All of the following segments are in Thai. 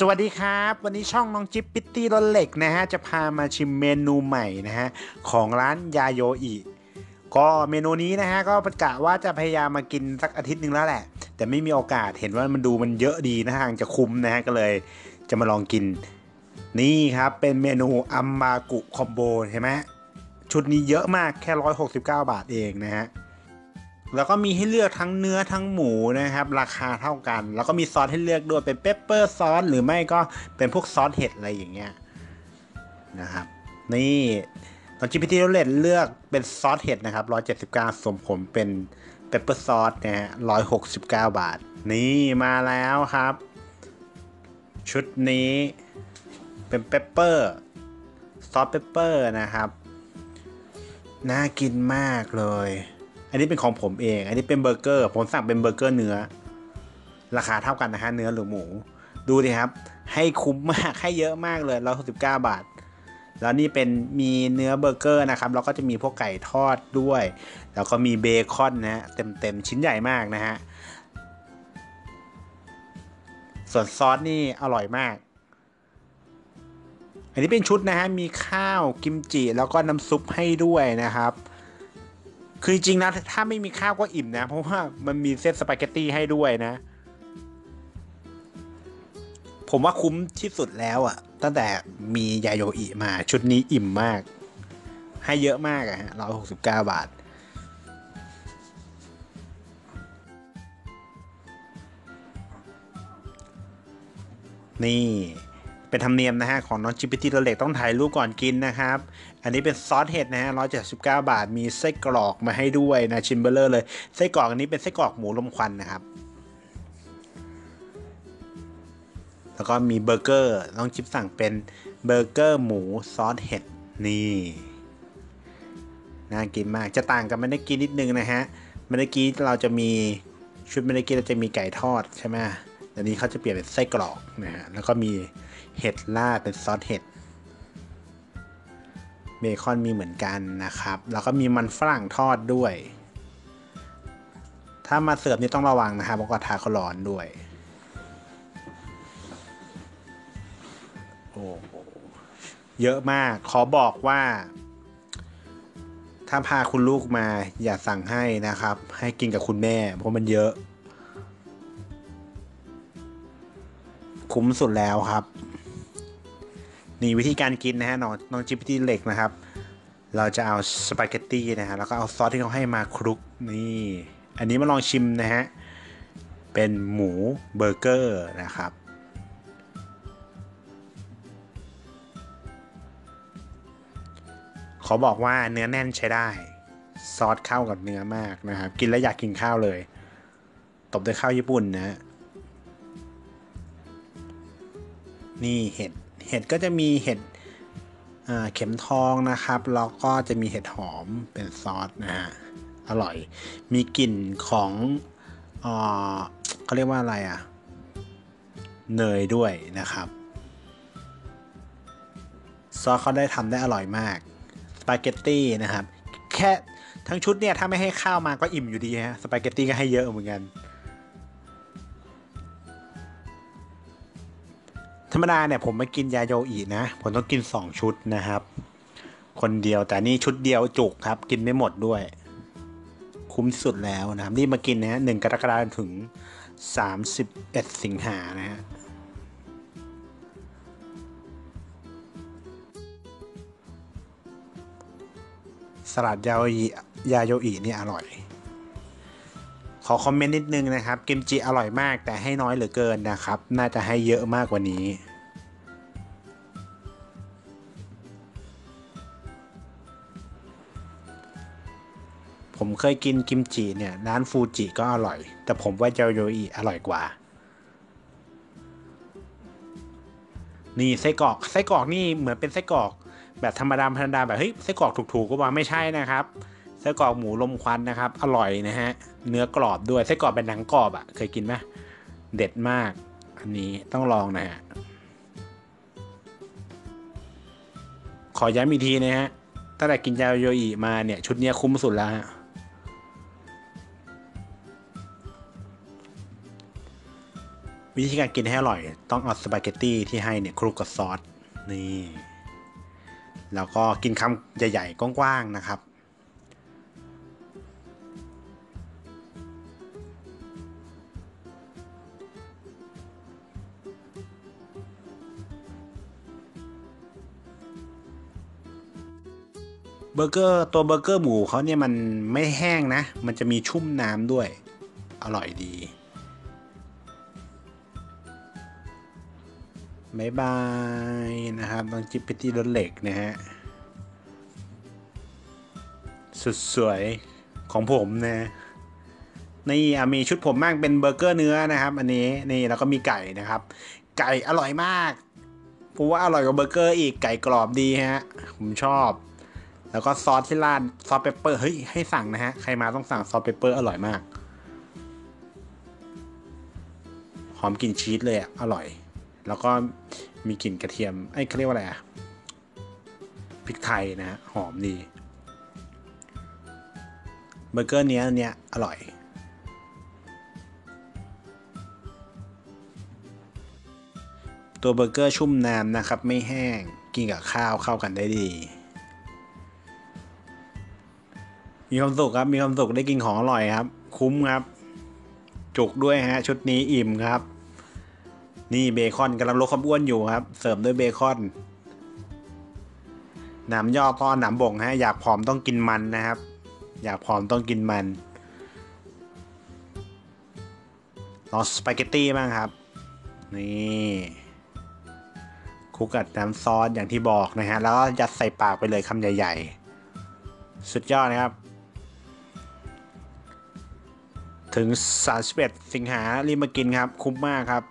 สวัสดีครับ วันนี้ช่องน้องจิ๊บปิตตี้รถเหล็กนะฮะ จะพามาชิมเมนูใหม่นะฮะ ของร้านยาโยอิก็เมนูนี้นะฮะ ก็ประกาศว่าจะพยายามมากินสักอาทิตย์หนึ่งแล้วแหละ แต่ไม่มีโอกาสเห็นว่ามันดูมันเยอะดีนะทางจะคุ้มนะฮะ ก็เลยจะมาลองกิน นี่ครับเป็นเมนูอัมมากุคอมโบเห็นไหมชุดนี้เยอะมากแค่ 169 บาทเองนะฮะ แล้วก็มีให้เลือกทั้งเนื้อทั้งหมูนะครับ ราคาเท่ากัน แล้วก็มีซอสให้เลือกด้วยเป็นเปปเปอร์ซอสหรือไม่ก็เป็นพวกซอสเห็ดอะไรอย่างเงี้ยนะครับ นี่ตอนจิพิธีเลตเลือกเป็นซอสเห็ดนะครับ 179 สมผมเป็นเปปเปอร์ซอสนะฮะ169 บาท นี่มาแล้วครับ ชุดนี้เป็นเปปเปอร์ซอสเปปเปอร์นะครับ น่ากินมากเลย อันนี้เป็นของผมเอง อันนี้เป็นเบอร์เกอร์ ผมสั่งเป็นเบอร์เกอร์เนื้อ ราคาเท่ากันนะฮะเนื้อหรือหมู ดูดิครับ ให้คุ้มมาก ให้เยอะมากเลยร้อยหกสิบเก้าบาท แล้วนี่เป็นมีเนื้อเบอร์เกอร์นะครับ แล้วก็จะมีพวกไก่ทอดด้วย แล้วก็มีเบคอนนะฮะ เต็มเต็มชิ้นใหญ่มากนะฮะ ส่วนซอสนี่อร่อยมาก อันนี้เป็นชุดนะฮะ มีข้าวกิมจิ แล้วก็น้ำซุปให้ด้วยนะครับ คือจริงนะ ถ้าไม่มีข้าวก็อิ่มนะ เพราะว่ามันมีเส้นสปาเกตตี้ให้ด้วยนะ ผมว่าคุ้มที่สุดแล้วอะตั้งแต่มียาโยอิมา ชุดนี้อิ่มมาก ให้เยอะมากอะฮะร้อยหกสิบเก้าบาท นี่ เป็นธรรมเนียมนะฮะของน้องจิปปี้ตัวเล็กต้องถ่ายรูปก่อนกินนะครับ อันนี้เป็นซอสเห็ดนะฮะร้อยเจ็ดสิบเก้าบาท มีไส้กรอกมาให้ด้วยนะชิมเบอร์เลอร์เลย ไส้กรอกอันนี้เป็นไส้กรอกหมูลมควันนะครับ แล้วก็มีเบอร์เกอร์น้องจิ๊บสั่งเป็นเบอร์เกอร์หมูซอสเห็ดนี่น่ากินมาก จะต่างกับเมื่อกี้นิดนึงนะฮะเมื่อกี้เราจะมีชุดเมื่อกี้เราจะมีไก่ทอดใช่ไหม แต่นี้เขาจะเปลี่ยนเป็นไส้กรอกนะฮะ แล้วก็มีเห็ดราดเป็นซอสเห็ด เบคอนมีเหมือนกันนะครับ แล้วก็มีมันฝรั่งทอดด้วย ถ้ามาเสิร์ฟนี่ต้องระวังนะครับเพราะกระทะเขาร้อนด้วย โอ้เยอะมาก ขอบอกว่า ถ้าพาคุณลูกมาอย่าสั่งให้นะครับ ให้กินกับคุณแม่ เพราะมันเยอะ คุ้มสุดแล้วครับ นี่วิธีการกินนะฮะน้องน้องจิปตี้เล็กนะครับ เราจะเอาสปาเกตตี้นะฮะแล้วก็เอาซอสที่เขาให้มาคลุกนี่อันนี้มาลองชิมนะฮะเป็นหมูเบอร์เกอร์นะครับขอบอกว่าเนื้อแน่นใช้ได้ ซอสเข้ากับเนื้อมากนะครับ กินแล้วอยากกินข้าวเลย ตบด้วยข้าวญี่ปุ่นนะฮะ นี่เห็ดเห็ดก็จะมีเห็ดเข็มทองนะครับ แล้วก็จะมีเห็ดหอมเป็นซอสนะฮะอร่อย มีกลิ่นของเขาเรียกว่าอะไรอะ่ะ เนยด้วยนะครับ ซอสเขาได้ทำได้อร่อยมาก สปาเกตตี้นะครับ แค่ทั้งชุดเนี่ย ถ้าไม่ให้ข้าวมาก็อิ่มอยู่ดีฮะ สปาเกตตี้ก็ให้เยอะเหมือนกัน รรมดาเนี่ยผมไม่กินยาโยอีนะ ผมต้องกิน 2 ชุดนะครับ คนเดียวแต่นี่ชุดเดียวจุกครับ กินไม่หมดด้วย คุ้มสุดแล้วนะครับรีบมากินนะฮะหนึ่งกรกฎาคมถึง 31 สิงหานะฮะสลัดยาโยอิยาโยอินี่อร่อย ขอคอมเมนต์นิดนึงนะครับกิมจิอร่อยมากแต่ให้น้อยเหลือเกินนะครับ น่าจะให้เยอะมากกว่านี้ ผมเคยกินกิมจิเนี่ยร้านฟูจิก็อร่อย แต่ผมว่าเจาโยอิอร่อยกว่า นี่ไส้กรอกไส้กรอกนี่เหมือนเป็นไส้กรอก แบบธรรมดาธรรมดาแบบเฮ้ยไส้กรอกถูกๆก็ว่าไม่ใช่นะครับไส้กรอกหมูลมควันนะครับ อร่อยนะฮะ เนื้อกรอบด้วยไส้กรอกเป็นหนังกรอบอะ่ะ เคยกินไหมเด็ดมาก อันนี้ต้องลองนะฮะ ขอย้ำอีกทีนะฮะตั้งแต่กินยาโยอิมาเนี่ย ชุดนี้คุ้มสุดแล้วฮะ วิธีการกินให้อร่อย ต้องเอาสปาเกตตี้ที่ให้เนี่ยคลุกกับซอสนี่แล้วก็กินคำใหญ่ๆ กว้างๆ นะครับ เบอร์เกอร์ตัวเบอร์เกอร์หมูเขาเนี่ยมันไม่แห้งนะ มันจะมีชุ่มน้ำด้วย อร่อยดี บายบายนะครับบางจิปพิตี้รถเหล็กนะฮะ สุดสวยของผมนะ นี่มีชุดผมมากเป็นเบอร์เกอร์เนื้อนะครับ อันนี้นี่แล้วก็มีไก่นะครับ ไก่อร่อยมากผมว่าอร่อยกว่าเบอร์เกอร์อีกไก่กรอบดีฮะ ผมชอบ แล้วก็ซอสที่ราดซอสเปเปอร์เฮ้ยให้สั่งนะฮะ ใครมาต้องสั่งซอสเปเปอร์อร่อยมากหอมกลิ่นชีสเลยอะอร่อย แล้วก็มีกลิ่นกระเทียมไอ้เขาเรียกว่าอะไรอะพริกไทยนะฮะหอมดีเบอร์เกอร์เนี้ยเนี้ยอร่อย ตัวเบอร์เกอร์ชุ่มน้ำนะครับ ไม่แห้งกินกับข้าวเข้ากันได้ดี มีความสุขครับ มีความสุขได้กินของอร่อยครับ คุ้มครับ จุกด้วยฮะ ชุดนี้อิ่มครับ นี่เบคอนกำลังลดความอ้วนอยู่ครับ เสริมด้วยเบคอนหนามย่อตอนหนามบ่งฮะอยากผอมต้องกินมันนะครับ อยากผอมต้องกินมันลองสปาเกตตี้บ้างครับ นี่คลุกกับน้ำซอสอย่างที่บอกนะฮะ แล้วก็ยัดใส่ปากไปเลยคำใหญ่ ๆ สุดยอดนะครับ ถึง 31 สิงหารีบมากินครับ คุ้มมากครับ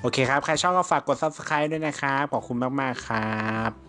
โอเคครับ ใครชอบก็ฝากกด subscribe ด้วยนะครับ ขอบคุณมาก ๆ ครับ